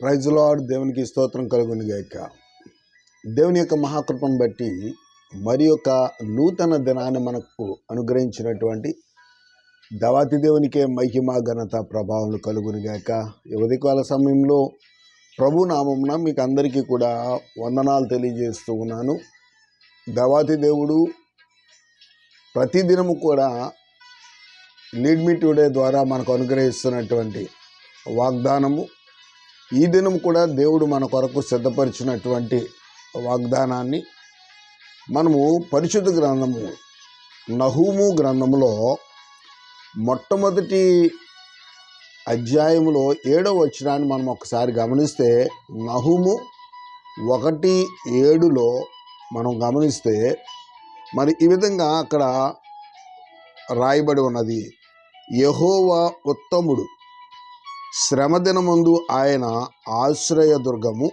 Praise దేవునికి స్తోత్రం కలుగుని గాక. దేవుని యొక్క మహాకృపను బట్టి మరి యొక్క నూతన దినాన్ని మనకు అనుగ్రహించినటువంటి దవాతి దేవునికే మహిమ ఘనత ప్రభావం కలుగుని గాక. యువతికాల సమయంలో ప్రభు నామమున మీకు అందరికీ కూడా వందనాలు తెలియజేస్తూ ఉన్నాను. దవాతి దేవుడు ప్రతిదినము కూడా లీడ్ మీ టుడే ద్వారా మనకు అనుగ్రహిస్తున్నటువంటి వాగ్దానము ఈ దినం కూడా దేవుడు మన కొరకు సిద్ధపరిచినటువంటి వాగ్దానాన్ని మనము పరిశుద్ధ గ్రంథము నహూము గ్రంథములో మొట్టమొదటి అధ్యాయములో ఏడవ వచ్చినాన్ని మనం ఒకసారి గమనిస్తే నహుము ఒకటి ఏడులో మనం గమనిస్తే మరి ఈ విధంగా అక్కడ రాయబడి ఉన్నది. యహోవా ఉత్తముడు. శ్రమదినమందు ఆయన ఆశ్రయదుర్గము.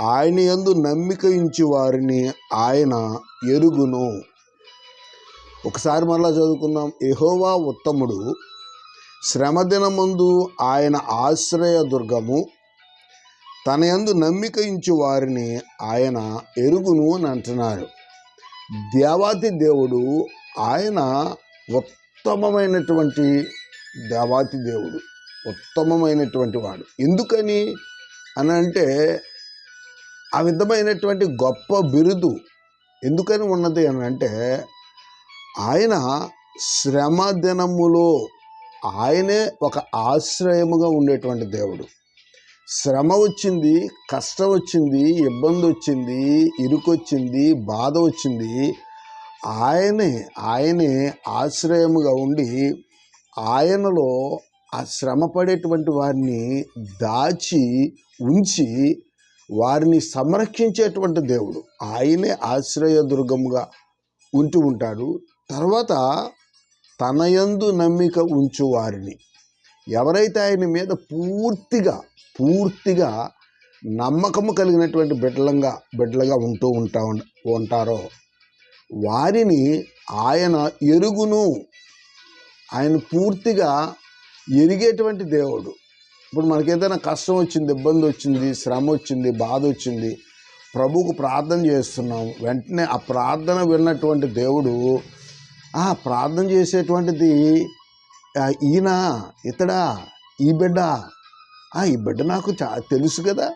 ఆయన యందు నమ్మిక ఇంచి వారిని ఆయన ఎరుగును. ఒకసారి మరలా చదువుకుందాం. యహోవా ఉత్తముడు శ్రమదినమందు ఆయన ఆశ్రయదుర్గము. తన యందు నమ్మిక ఇంచి వారిని ఆయన ఎరుగును అని అంటున్నారు. దేవాతి దేవుడు ఆయన ఉత్తమమైనటువంటి దేవాతి దేవుడు. ఉత్తమమైనటువంటి వాడు. ఎందుకని అని అంటే ఆ విధమైనటువంటి గొప్ప బిరుదు ఎందుకని ఉన్నది అని అంటే ఆయన శ్రమ దినములో ఆయనే ఒక ఆశ్రయముగా ఉండేటువంటి దేవుడు. శ్రమ వచ్చింది కష్టం వచ్చింది ఇబ్బంది వచ్చింది ఇరుకొచ్చింది బాధ వచ్చింది. ఆయనే ఆయనే ఆశ్రయముగా ఉండి ఆయనలో ఆ శ్రమ పడేటువంటి వారిని దాచి ఉంచి వారిని సంరక్షించేటువంటి దేవుడు. ఆయనే ఆశ్రయదుర్గముగా ఉంటూ ఉంటాడు. తర్వాత తనయందు నమ్మిక ఉంచు వారిని. ఎవరైతే ఆయన మీద పూర్తిగా పూర్తిగా నమ్మకము కలిగినటువంటి బిడ్డలంగా బిడ్డలుగా ఉంటూ ఉంటా ఉంటారో వారిని ఆయన ఎరుగును. ఆయన పూర్తిగా ఎరిగేటువంటి దేవుడు. ఇప్పుడు మనకేదైనా కష్టం వచ్చింది ఇబ్బంది వచ్చింది శ్రమ వచ్చింది బాధ వచ్చింది ప్రభువుకు ప్రార్థన చేస్తున్నాం. వెంటనే ఆ ప్రార్థన విన్నటువంటి దేవుడు ఆ ప్రార్థన చేసేటువంటిది ఈయన ఇతడా ఈ బిడ్డ? ఆ ఈ బిడ్డ నాకు తెలుసు కదా.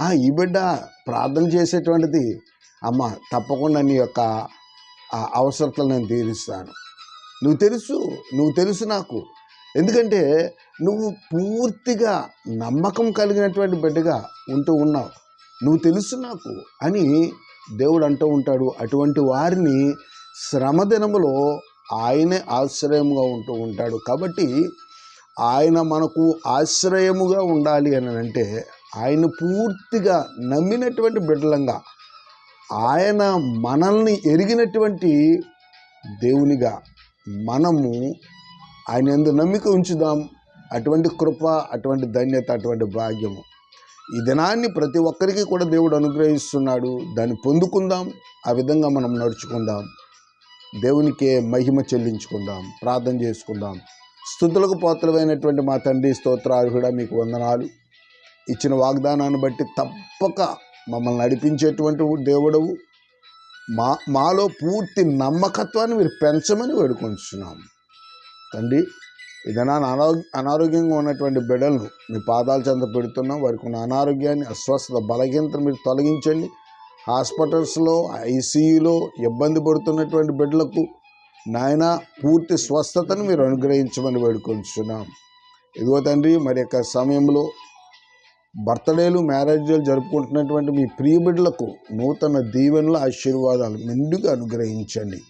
ఆ ఈ బిడ్డ ప్రార్థన చేసేటువంటిది అమ్మ తప్పకుండా నీ యొక్క అవసరతలు నేను తీరుస్తాను. నువ్వు తెలుసు నువ్వు తెలుసు నాకు. ఎందుకంటే నువ్వు పూర్తిగా నమ్మకం కలిగినటువంటి బిడ్డగా ఉంటూ ఉన్నావు. నువ్వు తెలుసు నాకు అని దేవుడు అంటూ ఉంటాడు. అటువంటి వారిని శ్రమ దినములో ఆయనే ఆశ్రయముగా ఉంటూ ఉంటాడు. కాబట్టి ఆయన మనకు ఆశ్రయముగా ఉండాలి అని అంటే ఆయన పూర్తిగా నమ్మినటువంటి బిడ్డలంగా ఆయన మనల్ని ఎరిగినటువంటి దేవునిగా మనము ఆయన ఎందు నమ్మిక ఉంచుదాం. అటువంటి కృప అటువంటి ధన్యత అటువంటి భాగ్యము. ఈ దినాన్ని ప్రతి ఒక్కరికి కూడా దేవుడు అనుగ్రహిస్తున్నాడు. దాన్ని పొందుకుందాం. ఆ విధంగా మనం నడుచుకుందాం. దేవునికే మహిమ చెల్లించుకుందాం. ప్రార్థన చేసుకుందాం. స్థుతులకు పోతలమైనటువంటి మా తండ్రి స్తోత్రార్హుడ మీకు వందనాలు. ఇచ్చిన వాగ్దానాన్ని బట్టి తప్పక మమ్మల్ని నడిపించేటువంటి దేవుడవు. మా మాలో పూర్తి నమ్మకత్వాన్ని మీరు పెంచమని వేడుకొంచున్నాం తండ్రి ఏదైనా అనారోగ్య అనారోగ్యంగా ఉన్నటువంటి బిడ్డలను మీ పాదాల చెంత పెడుతున్నాం. వారికి ఉన్న అనారోగ్యాన్ని అస్వస్థత బలహీనతను మీరు తొలగించండి. హాస్పిటల్స్లో ఐసీయూలో ఇబ్బంది పడుతున్నటువంటి బిడ్డలకు నాయన పూర్తి స్వస్థతను మీరు అనుగ్రహించమని వేడుకొంచున్నాం. ఇదిగో తండ్రి మరి యొక్క సమయంలో బర్త్డేలు మ్యారేజ్లు జరుపుకుంటున్నటువంటి మీ ప్రియ బిడ్డలకు నూతన దీవెనల ఆశీర్వాదాలు మెండుగా అనుగ్రహించండి.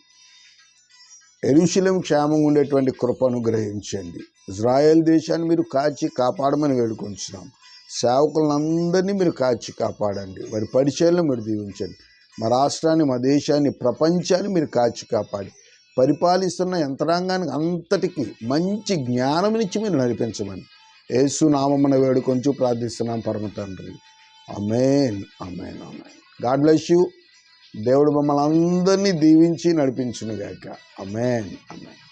ఎరుశలం క్షేమంగా ఉండేటువంటి కృప అనుగ్రహించండి. ఇజ్రాయెల్ దేశాన్ని మీరు కాచి కాపాడమని వేడుకొంచున్నాం. సేవకులందరినీ మీరు కాచి కాపాడండి. వారి పరిచయలను మీరు దీవించండి. మా రాష్ట్రాన్ని మా దేశాన్ని ప్రపంచాన్ని మీరు కాచి కాపాడి. పరిపాలిస్తున్న యంత్రాంగానికి అంతటికి మంచి జ్ఞానమునిచ్చి మీరు నడిపించమని యేసు నామమున వేడుకొంచు ప్రార్థిస్తున్నాం పరమ తండ్రి. Amen amen amen God bless you. దేవుడు మమ్మల్ని అందరినీ దీవించి నడిపించునుగాక. Amen amen